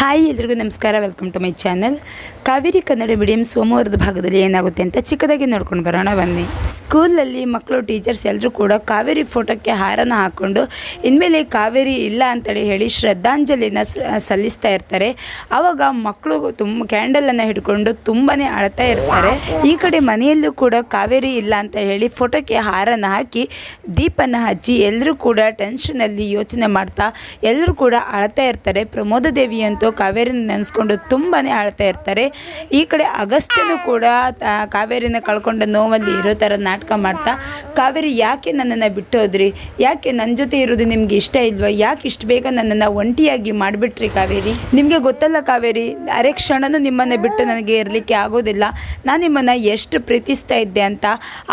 Hi, ಎಲ್ರಿಗೂ ನಮಸ್ಕಾರ. Welcome to my channel Kaveri Kannada medium ಸೋಮವಾರದ ಭಾಗದಲ್ಲಿ ಏನಾಗುತ್ತೆ ಅಂತ ಚಿಕ್ಕದಾಗಿ ನೋಡ್ಕೊಂಡು ಬರೋಣ, ಬನ್ನಿ. ಸ್ಕೂಲಲ್ಲಿ ಮಕ್ಕಳು ಟೀಚರ್ಸ್ ಎಲ್ಲರೂ ಕೂಡ ಕಾವೇರಿ ಫೋಟೋಕ್ಕೆ ಹಾರನ ಹಾಕ್ಕೊಂಡು ಇನ್ಮೇಲೆ ಕಾವೇರಿ ಇಲ್ಲ ಅಂತೇಳಿ ಹೇಳಿ ಶ್ರದ್ಧಾಂಜಲಿನ ಸಲ್ಲಿಸ್ತಾ ಇರ್ತಾರೆ. ಆವಾಗ ಮಕ್ಕಳು ತುಂಬ ಕ್ಯಾಂಡಲನ್ನು ಹಿಡ್ಕೊಂಡು ತುಂಬಾ ಅಳ್ತಾ ಇರ್ತಾರೆ. ಈ ಕಡೆ ಮನೆಯಲ್ಲೂ ಕೂಡ ಕಾವೇರಿ ಇಲ್ಲ ಅಂತ ಹೇಳಿ ಫೋಟೋಕ್ಕೆ ಹಾರನ ಹಾಕಿ, ದೀಪನ ಹಚ್ಚಿ ಎಲ್ಲರೂ ಕೂಡ ಟೆನ್ಷನಲ್ಲಿ ಯೋಚನೆ ಮಾಡ್ತಾ ಎಲ್ಲರೂ ಕೂಡ ಅಳ್ತಾ ಇರ್ತಾರೆ. ಪ್ರಮೋದ ದೇವಿ ಅಂತೂ ಕಾವೇರಿನ ನೆನೆಸ್ಕೊಂಡು ತುಂಬಾ ಆಳ್ತಾ ಇರ್ತಾರೆ. ಈ ಕಡೆ ಅಗಸ್ತ್ಯನು ಕೂಡ ಕಾವೇರಿನ ಕಳ್ಕೊಂಡ ನೋವಲ್ಲಿ ಇರೋ ಥರ ನಾಟಕ ಮಾಡ್ತಾ, ಕಾವೇರಿ ಯಾಕೆ ನನ್ನನ್ನು ಬಿಟ್ಟೋದ್ರಿ? ಯಾಕೆ ನನ್ನ ಜೊತೆ ಇರೋದು ನಿಮ್ಗೆ ಇಷ್ಟ ಇಲ್ವಾ? ಯಾಕೆ ಇಷ್ಟು ಬೇಗ ನನ್ನನ್ನು ಒಂಟಿಯಾಗಿ ಮಾಡಿಬಿಟ್ರಿ ಕಾವೇರಿ? ನಿಮಗೆ ಗೊತ್ತಲ್ಲ ಕಾವೇರಿ, ಅರೆ ಕ್ಷಣನೂ ನಿಮ್ಮನ್ನು ಬಿಟ್ಟು ನನಗೆ ಇರಲಿಕ್ಕೆ ಆಗೋದಿಲ್ಲ. ನಾನು ನಿಮ್ಮನ್ನು ಎಷ್ಟು ಪ್ರೀತಿಸ್ತಾ ಇದ್ದೆ ಅಂತ.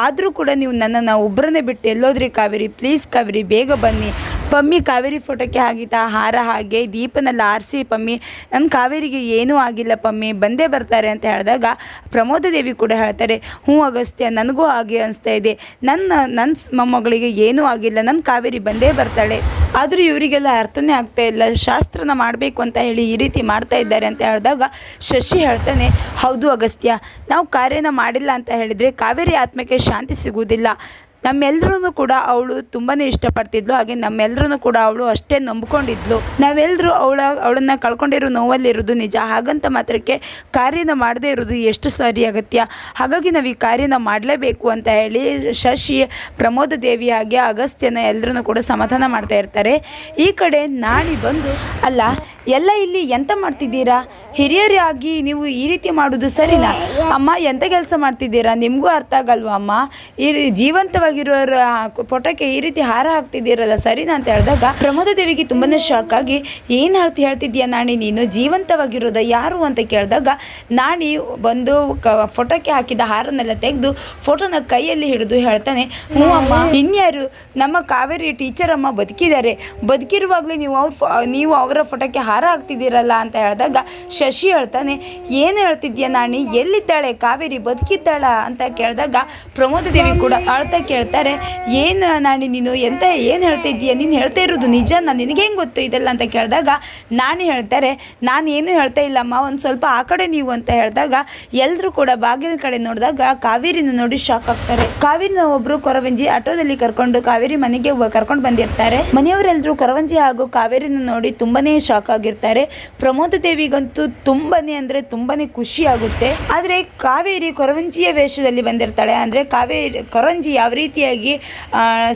ಆದರೂ ಕೂಡ ನೀವು ನನ್ನನ್ನು ಒಬ್ಬರನ್ನೇ ಬಿಟ್ಟು ಎಲ್ಲೋದ್ರಿ ಕಾವೇರಿ. ಪ್ಲೀಸ್ ಕಾವೇರಿ, ಬೇಗ ಬನ್ನಿ. ಪಮ್ಮಿ ಕಾವೇರಿ ಫೋಟೋಕ್ಕೆ ಆಗಿದ್ದ ಹಾರ ಹಾಗೆ ದೀಪನಲ್ಲಿ ಆರಿಸಿ ಪಮ್ಮಿ ನನ್ನ ಕಾವೇರಿಗೆ ಏನೂ ಆಗಿಲ್ಲ ಪಮ್ಮಿ, ಬಂದೇ ಬರ್ತಾರೆ ಅಂತ ಹೇಳಿದಾಗ ಪ್ರಮೋದ ದೇವಿ ಕೂಡ ಹೇಳ್ತಾರೆ, ಹ್ಞೂ ಅಗಸ್ತ್ಯ, ನನಗೂ ಹಾಗೆ ಅನಿಸ್ತಾ ಇದೆ. ನನ್ನ ನನ್ನ ಮೊಮ್ಮಗಳಿಗೆ ಏನೂ ಆಗಿಲ್ಲ ನನ್ನ ಕಾವೇರಿ ಬಂದೇ ಬರ್ತಾಳೆ. ಆದರೂ ಇವರಿಗೆಲ್ಲ ಅರ್ಥನೇ ಆಗ್ತಾ ಇಲ್ಲ, ಶಾಸ್ತ್ರನ ಮಾಡಬೇಕು ಅಂತ ಹೇಳಿ ಈ ರೀತಿ ಮಾಡ್ತಾ ಇದ್ದಾರೆ ಅಂತ ಹೇಳಿದಾಗ ಶಶಿ ಹೇಳ್ತಾನೆ, ಹೌದು ಅಗಸ್ತ್ಯ, ನಾವು ಕಾರ್ಯನ ಮಾಡಿಲ್ಲ ಅಂತ ಹೇಳಿದರೆ ಕಾವೇರಿ ಆತ್ಮಕ್ಕೆ ಶಾಂತಿ ಸಿಗುವುದಿಲ್ಲ. ನಮ್ಮೆಲ್ಲರೂ ಕೂಡ ಅವಳು ತುಂಬಾ ಇಷ್ಟಪಡ್ತಿದ್ಲು. ಹಾಗೆ ನಮ್ಮೆಲ್ಲರೂ ಕೂಡ ಅವಳು ಅಷ್ಟೇ ನಂಬ್ಕೊಂಡಿದ್ಲು. ನಾವೆಲ್ಲರೂ ಅವಳ, ಅವಳನ್ನು ಕಳ್ಕೊಂಡಿರೋ ನೋವಲ್ಲಿರೋದು ನಿಜ. ಹಾಗಂತ ಮಾತ್ರಕ್ಕೆ ಕಾರ್ಯನ ಮಾಡದೇ ಇರೋದು ಎಷ್ಟು ಸರಿ ಅಗತ್ಯ? ಹಾಗಾಗಿ ನಾವು ಈ ಕಾರ್ಯನ ಮಾಡಲೇಬೇಕು ಅಂತ ಹೇಳಿ ಶಶಿ, ಪ್ರಮೋದ ದೇವಿ ಹಾಗೆ ಅಗಸ್ತ್ಯನ ಎಲ್ಲರೂ ಕೂಡ ಸಮಾಧಾನ ಮಾಡ್ತಾ ಇರ್ತಾರೆ. ಈ ಕಡೆ ನಾಳೆ ಬಂದು, ಅಲ್ಲ, ಎಲ್ಲ ಇಲ್ಲಿ ಎಂತ ಮಾಡ್ತಿದ್ದೀರಾ? ಹಿರಿಯರಾಗಿ ನೀವು ಈ ರೀತಿ ಮಾಡೋದು ಸರಿನಾ? ಅಮ್ಮ, ಎಂತ ಕೆಲಸ ಮಾಡ್ತಿದ್ದೀರಾ? ನಿಮಗೂ ಅರ್ಥ ಆಗಲ್ವಾ ಅಮ್ಮ? ಈ ಜೀವಂತವಾಗಿರೋ ಜೀವಂತವಾಗಿರೋರ ಫೋಟೋಕ್ಕೆ ಈ ರೀತಿ ಹಾರ ಹಾಕ್ತಿದ್ದೀರಲ್ಲ, ಸರಿನಾ ಅಂತ ಹೇಳಿದಾಗ ಪ್ರಮೋದ ದೇವಿಗೆ ತುಂಬಾನೇ ಶಾಕ್ ಆಗಿ, ಏನು ಅರ್ಥ ಹೇಳ್ತಿದ್ಯಾ ನಾಣಿ? ನೀನು ಜೀವಂತವಾಗಿರೋದ ಯಾರು ಅಂತ ಕೇಳಿದಾಗ, ನಾಣಿ ಬಂದು ಕ ಫೋಟೋಕ್ಕೆ ಹಾಕಿದ ಹಾರನ್ನೆಲ್ಲ ತೆಗೆದು ಫೋಟೋನ ಕೈಯಲ್ಲಿ ಹಿಡಿದು ಹೇಳ್ತಾನೆ, ಹ್ಞೂ ಅಮ್ಮ, ಇನ್ಯಾರು ನಮ್ಮ ಕಾವೇರಿ ಟೀಚರ್ ಅಮ್ಮ ಬದುಕಿದ್ದಾರೆ. ಬದುಕಿರುವಾಗಲೇ ನೀವು ಅವ್ರ ನೀವು ಅವರ ಫೋಟೋಕ್ಕೆ ಹಾರ ಹಾಕ್ತಿದ್ದೀರಲ್ಲ ಅಂತ ಹೇಳಿದಾಗ ಶಶಿ ಹೇಳ್ತಾನೆ, ಏನು ಹೇಳ್ತಿದ್ಯಾ ನಾಣಿ? ಎಲ್ಲಿದ್ದಾಳೆ? ಕಾವೇರಿ ಬದುಕಿದ್ದಾಳ? ಅಂತ ಕೇಳಿದಾಗ ಪ್ರಮೋದ ದೇವಿ ಕೂಡ ಅಳ್ತಾ ಕೇಳ್ತಾರೆ, ಏನು ನಾಣಿ ನೀನು? ಎಂತ, ಏನು ಹೇಳ್ತಿದ್ದೀಯ ನೀನು ಹೇಳ್ತಾ ಇರೋದು ನಿಜ ನಾನು ನಿನಗೆ ಗೊತ್ತು ಇದೆಲ್ಲ? ಅಂತ ಕೇಳಿದಾಗ ನಾನು ಹೇಳ್ತಾರೆ, ನಾನು ಏನು ಹೇಳ್ತಾ ಇಲ್ಲಮ್ಮ, ಒಂದು ಸ್ವಲ್ಪ ಆ ಕಡೆ ನೀವು ಅಂತ ಹೇಳಿದಾಗ ಎಲ್ಲರೂ ಕೂಡ ಬಾಗಿಲ ಕಡೆ ನೋಡಿದಾಗ ಕಾವೇರಿನ ನೋಡಿ ಶಾಕ್ ಆಗ್ತಾರೆ. ಕಾವೇರಿನ ಒಬ್ರು ಕೊರವಂಜಿ ಆಟೋದಲ್ಲಿ ಕರ್ಕೊಂಡು ಕಾವೇರಿ ಮನೆಗೆ ಕರ್ಕೊಂಡು ಬಂದಿರ್ತಾರೆ. ಮನೆಯವರೆಲ್ಲರೂ ಕೊರವಂಜಿ ಹಾಗೂ ಕಾವೇರಿನ ನೋಡಿ ತುಂಬಾನೇ ಶಾಕ್ ಆಗಿರ್ತಾರೆ. ಪ್ರಮೋದ ದೇವಿಗಂತೂ ತುಂಬಾನೇ ಅಂದ್ರೆ ತುಂಬಾನೇ ಖುಷಿ ಆಗುತ್ತೆ. ಆದ್ರೆ ಕಾವೇರಿ ಕೊರವಂಜಿಯ ವೇಷದಲ್ಲಿ ಬಂದಿರ್ತಾಳೆ. ಅಂದ್ರೆ ಕಾವೇರಿ, ಕೊರಂಜಿ ಯಾವ ರೀತಿಯಾಗಿ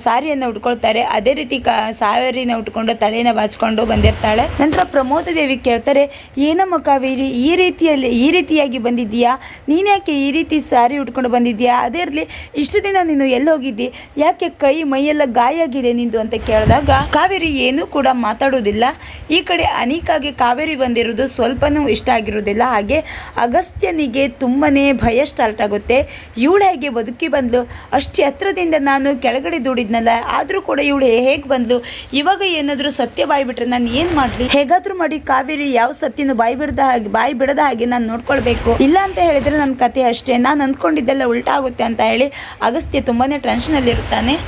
ಸಾರಿಯನ್ನು ಉಟ್ಕೊಳ್ತಾರೆ, ಅದೇ ರೀತಿ ಕಾ, ಸಾರಿನ ಉಟ್ಕೊಂಡು ತಲೆನ ಬಾಚ್ಕೊಂಡು ಬಂದಿರ್ತಾಳೆ. ನಂತರ ಪ್ರಮೋದ ದೇವಿ ಕೇಳ್ತಾರೆ, ಏನಮ್ಮ ಕಾವೇರಿ, ಈ ರೀತಿಯಲ್ಲಿ, ಈ ರೀತಿಯಾಗಿ ಬಂದಿದ್ದೀಯಾ? ನೀನ್ಯಾಕೆ ಈ ರೀತಿ ಸಾರಿ ಉಟ್ಕೊಂಡು ಬಂದಿದ್ದೀಯಾ? ಅದೇ ಇರಲಿ, ಇಷ್ಟು ದಿನ ನೀನು ಎಲ್ಲಿ ಹೋಗಿದ್ದಿ? ಯಾಕೆ ಕೈ, ಮೈಯೆಲ್ಲ ಗಾಯ ಆಗಿದೆ ನಿಂದು? ಅಂತ ಕೇಳಿದಾಗ, ಕಾವೇರಿ ಏನೂ ಕೂಡ ಮಾತಾಡೋದಿಲ್ಲ. ಈ ಕಡೆ ಅನೇಕಾಗಿ ಕಾವೇರಿ ಬಂದಿರೋದು ಸ್ವಲ್ಪನೂ ಇಷ್ಟ ಆಗಿರೋದಿಲ್ಲ. ಹಾಗೆ ಅಗಸ್ತ್ಯನಿಗೆ ತುಂಬಾ ಭಯ ಸ್ಟಾರ್ಟ್ ಆಗುತ್ತೆ. ಇವಳು ಹೇಗೆ ಬದುಕಿ ಬಂದಳು ಅಷ್ಟು ಹತ್ರದಿಂದ ನಾನು ಕೆಳಗಡೆ ದುಡಿದ್ನಲ್ಲ, ಆದರೂ ಕೂಡ ಇವಳು ಹೇಗೆ ಬಂದಳು ಇವಾಗ ಏನಾದರೂ ಸತ್ಯ ಬಾಯಿ ಬಿಟ್ರೆ ನಾನು ಏನು ಮಾಡಲಿ? ಹೇಗಾದರೂ ಮಾಡಿ ಕಾವೇರಿ ಯಾವ ಸತ್ಯನೂ ಬಾಯಿ ಬಿಡದ ಹಾಗೆ, ಬಾಯಿ ಬಿಡದ ಹಾಗೆ ನಾನು ನೋಡ್ಕೊಳ್ಬೇಕು. ಇಲ್ಲ ಅಂತ ಹೇಳಿದರೆ ನನ್ನ ಕತೆ ಅಷ್ಟೇ. ನಾನು ಅಂದ್ಕೊಂಡಿದ್ದೆಲ್ಲ ಉಲ್ಟಾ ಆಗುತ್ತೆ ಅಂತ ಹೇಳಿ ಅಗಸ್ತ್ಯ ತುಂಬಾ ಟೆನ್ಷನ್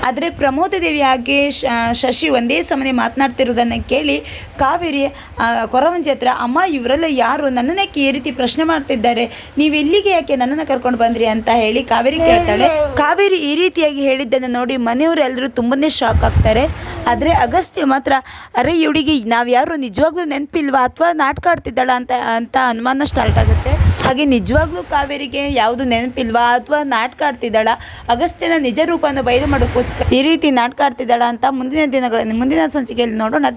ಆದರೆ ಪ್ರಮೋದ ದೇವಿ ಹಾಗೆ ಶಶಿ ಒಂದೇ ಸಮನೆ ಮಾತನಾಡ್ತಿರೋದನ್ನು ಕೇಳಿ ಕಾವೇರಿ ಕೊರವಂಜಿ ಹತ್ರ, ಅಮ್ಮ, ಇವರೆಲ್ಲ ಯಾರು ನನ್ನನ್ನೇ ಈ ರೀತಿ ಪ್ರಶ್ನೆ ಮಾಡ್ತಿದ್ದಾರೆ? ನೀವು ಇಲ್ಲಿಗೆ ಯಾಕೆ ನನ್ನನ್ನು ಕರ್ಕೊಂಡು ಬಂದ್ರಿ ಅಂತ ಹೇಳಿ ಕಾವೇರಿ ಕೇಳ್ತಾಳೆ. ಕಾವೇರಿ ಈ ರೀತಿಯಾಗಿ ಹೇಳಿದ್ದನ್ನು ನೋಡಿ ಮನೆಯವರೆಲ್ಲರೂ ತುಂಬಾನೇ ಶಾಕ್ ಆಗ್ತಾರೆ. ಆದ್ರೆ ಅಗಸ್ತ್ಯ ಮಾತ್ರ ಅರೆ ಇವಳಿಗೆ ನಾವ್ಯಾರು ನಿಜವಾಗ್ಲೂ ನೆನಪಿಲ್ವಾ? ಅಥವಾ ನಾಟಕ ಆಡ್ತಿದ್ದಾಳ ಅಂತ ಅಂತ ಅನುಮಾನ ಸ್ಟಾರ್ಟ್ ಆಗುತ್ತೆ. ಹಾಗೆ ನಿಜವಾಗ್ಲೂ ಕಾವೇರಿಗೆ ಯಾವುದು ನೆನಪಿಲ್ವಾ? ಅಥವಾ ನಾಟಕ ಆಡ್ತಿದ್ದಾಳ? ಅಗಸ್ತ್ಯನ ನಿಜ ರೂಪನ ಬಯಲು ಮಾಡೋಕ್ಕೋಸ್ಕರ ಈ ರೀತಿ ನಾಟಕ ಆಡ್ತಿದ್ದಾಳ ಅಂತ ಮುಂದಿನ ದಿನಗಳಲ್ಲಿ ಮುಂದಿನ ಸಂಚಿಕೆಯಲ್ಲಿ ನೋಡೋಣ.